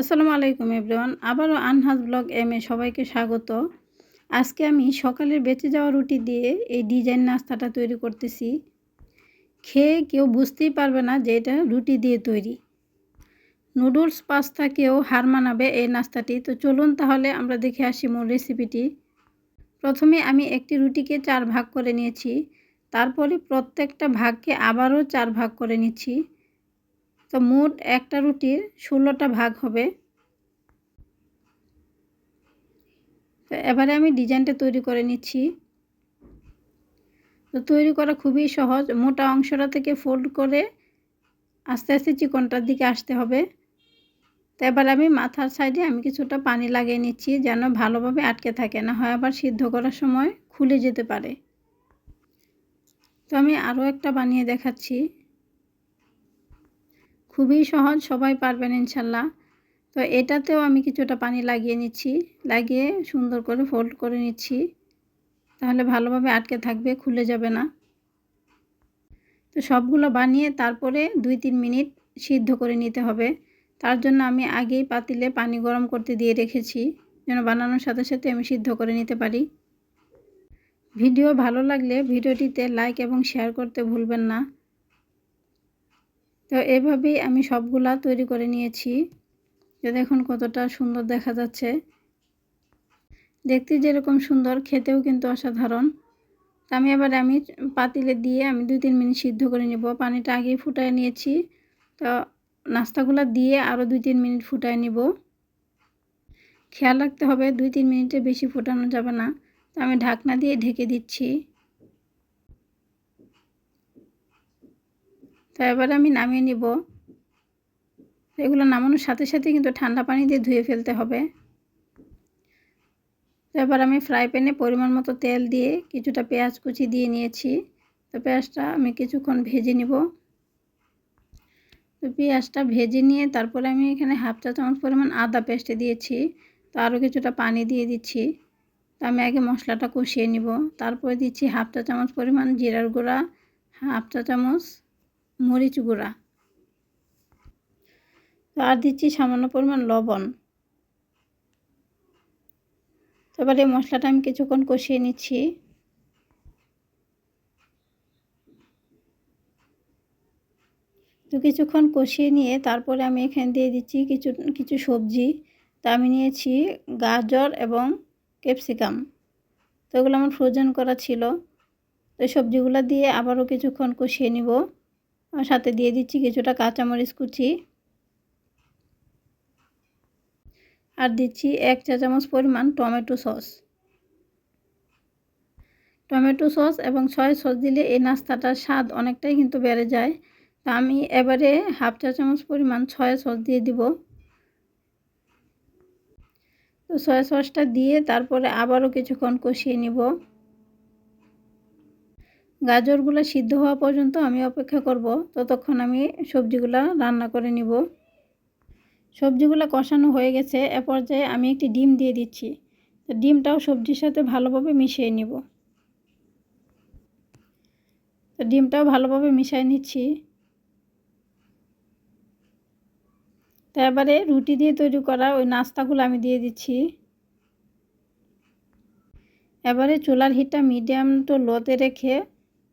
আসসালামু আলাইকুম, এভরিওয়ান। আবারও আনহাজ ব্লগ এম এ সবাইকে স্বাগত। আজকে আমি সকালের বেঁচে যাওয়া রুটি দিয়ে এই ডিজাইন নাস্তাটা তৈরি করতেছি। খেয়ে কেউ বুঝতেই পারবে না যে এটা রুটি দিয়ে তৈরি। নুডলস পাস্তা কেউ হার মানাবে এই নাস্তাটি। তো চলুন তাহলে আমরা দেখে আসি মূল রেসিপিটি। প্রথমে আমি একটি রুটিকে চার ভাগ করে নিয়েছি। তারপরে প্রত্যেকটা ভাগকে আবারও চার ভাগ করে নিচ্ছি। তো মোট একটা রুটির ষোলোটা ভাগ হবে। তো এবারে আমি ডিজাইনটা তৈরি করে নিচ্ছি। তো তৈরি করা খুবই সহজ। মোটা অংশটা থেকে ফোল্ড করে আস্তে আস্তে চিকনটার দিকে আসতে হবে। তো এবার আমি মাথার সাইডে আমি কিছুটা পানি লাগিয়ে নিচ্ছি যেন ভালোভাবে আটকে থাকে, না হয় আবার সিদ্ধ করার সময় খুলে যেতে পারে। তো আমি আরও একটা বানিয়ে দেখাচ্ছি। খুবই সহজ, সবাই পারবেন ইনশাল্লাহ। তো এটাতেও আমি কিছুটা পানি লাগিয়ে নিচ্ছি, লাগিয়ে সুন্দর করে ফোল্ড করে নিচ্ছি। তাহলে ভালোভাবে আটকে থাকবে, খুলে যাবে না। তো সবগুলো বানিয়ে তারপরে দুই তিন মিনিট সিদ্ধ করে নিতে হবে। তার জন্য আমি আগেই পাতিলে পানি গরম করতে দিয়ে রেখেছি, যেন বানানোর সাথে সাথে আমি সিদ্ধ করে নিতে পারি। ভিডিও ভালো লাগলে ভিডিওটিতে লাইক এবং শেয়ার করতে ভুলবেন না। তো এভাবেই আমি সবগুলা তৈরি করে নিয়েছি। যে দেখুন কতটা সুন্দর দেখা যাচ্ছে। দেখতে যেরকম সুন্দর, খেতেও কিন্তু অসাধারণ। আমি এবার আমি পাতিলে দিয়ে আমি দুই তিন মিনিট সিদ্ধ করে নেব। পানিটা আগেই ফুটায় নিয়েছি। তো নাস্তাগুলো দিয়ে আরও দুই তিন মিনিট ফুটায় নিব। খেয়াল রাখতে হবে, দুই তিন মিনিটের বেশি ফোটানো যাবে না। তো আমি ঢাকনা দিয়ে ঢেকে দিচ্ছি। তো এবার আমি নামিয়ে নিব। এগুলো নামানোর সাথে সাথে কিন্তু ঠান্ডা পানি দিয়ে ধুয়ে ফেলতে হবে। তো এবার আমি ফ্রাই প্যানে পরিমাণ মতো তেল দিয়ে কিছুটা পেঁয়াজ কুচি দিয়ে নিয়েছি। তো পেঁয়াজটা আমি কিছুক্ষণ ভেজে নিব। তো পেঁয়াজটা ভেজে নিয়ে তারপরে আমি এখানে হাফ চা চামচ পরিমাণ আদা পেস্টে দিয়েছি। তো আরও কিছুটা পানি দিয়ে দিচ্ছি। তো আমি আগে মশলাটা কষিয়ে নিব। তারপরে দিচ্ছি হাফ চা চামচ পরিমাণ জিরার গুঁড়া, হাফ চা চামচ মরিচ গুঁড়া। আর দিচ্ছি সামান্য পরিমাণ লবণ। তারপরে মশলাটা আমি কিছুক্ষণ কষিয়ে নিচ্ছি। তো কিছুক্ষণ কষিয়ে নিয়ে তারপরে আমি এখানে দিয়ে দিচ্ছি কিছু কিছু সবজি। তা আমি নিয়েছি গাজর এবং ক্যাপসিকাম। তো এগুলো আমার ফ্রোজেন করা ছিল। তো সবজিগুলো দিয়ে আবারও কিছুক্ষণ কষিয়ে নিব। সাথে দিয়ে দিচ্ছি কিছুটা কাঁচামরিচ কুচি। আর দিচ্ছি এক চা চামচ পরিমাণ টমেটো সস। টমেটো সস এবং সয়া সস দিলে এই নাস্তাটার স্বাদ অনেকটাই কিন্তু বেড়ে যায়। তা আমি এবারে হাফ চা চামচ পরিমাণ সয়া সস দিয়ে দিব। তো সয়া সসটা দিয়ে তারপরে আবারও কিছুক্ষণ কষিয়ে নিব। গাজরগুলো সিদ্ধ হওয়া পর্যন্ত আমি অপেক্ষা করব। ততক্ষণ আমি সবজিগুলো রান্না করে নিব। সবজিগুলো কষানো হয়ে গেছে। এ পর্যায়ে আমি একটি ডিম দিয়ে দিচ্ছি। ডিমটাও সবজির সাথে ভালোভাবে মিশিয়ে নিব। তো ডিমটাও ভালোভাবে মিশিয়ে নিচ্ছি। তো এবারে রুটি দিয়ে তৈরি করা ওই নাস্তাগুলো আমি দিয়ে দিচ্ছি। এবারে চুলার হিটটা মিডিয়াম টু লোতে রেখে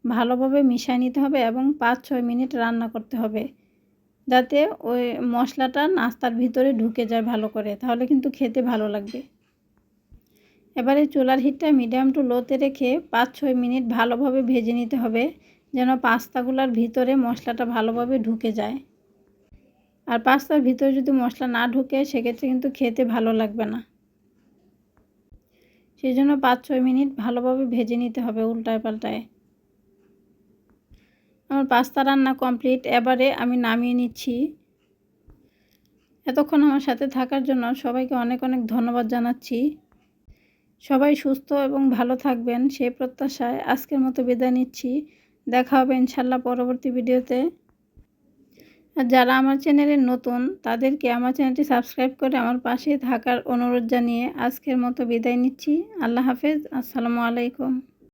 ভালোভাবে মিশিয়ে নিতে হবে এবং পাঁচ ছয় মিনিট রান্না করতে হবে। যাতে ওই মশলাটা নাস্তার ভিতরে ঢুকে যায় ভালো করে, তাহলে কিন্তু খেতে ভালো লাগবে। এবারে চুলার হিটটা মিডিয়াম টু লোতে রেখে পাঁচ ছয় মিনিট ভালোভাবে ভেজে নিতে হবে, যেন পাস্তাগুলোর ভিতরে মশলাটা ভালোভাবে ঢুকে যায়। আর পাস্তার ভিতরে যদি মশলা না ঢুকে, সেক্ষেত্রে কিন্তু খেতে ভালো লাগবে না। সেই জন্য পাঁচ ছয় মিনিট ভালোভাবে ভেজে নিতে হবে উল্টায় পাল্টায় আমার পাস্তা রান্না কমপ্লিট, এবারে আমি নামিয়ে নিচ্ছি। এতক্ষণ আমার সাথে থাকার জন্য সবাইকে অনেক অনেক ধন্যবাদ জানাচ্ছি। সবাই সুস্থ এবং ভালো থাকবেন, সেই প্রত্যাশায় আজকের মতো বিদায় নিচ্ছি। দেখা হবে ইনশাল্লাহ পরবর্তী ভিডিওতে। আর যারা আমার চ্যানেলে নতুন, তাদেরকে আমার চ্যানেলটি সাবস্ক্রাইব করে আমার পাশে থাকার অনুরোধ জানিয়ে আজকের মতো বিদায় নিচ্ছি। আল্লাহ হাফেজ, আসসালামু আলাইকুম।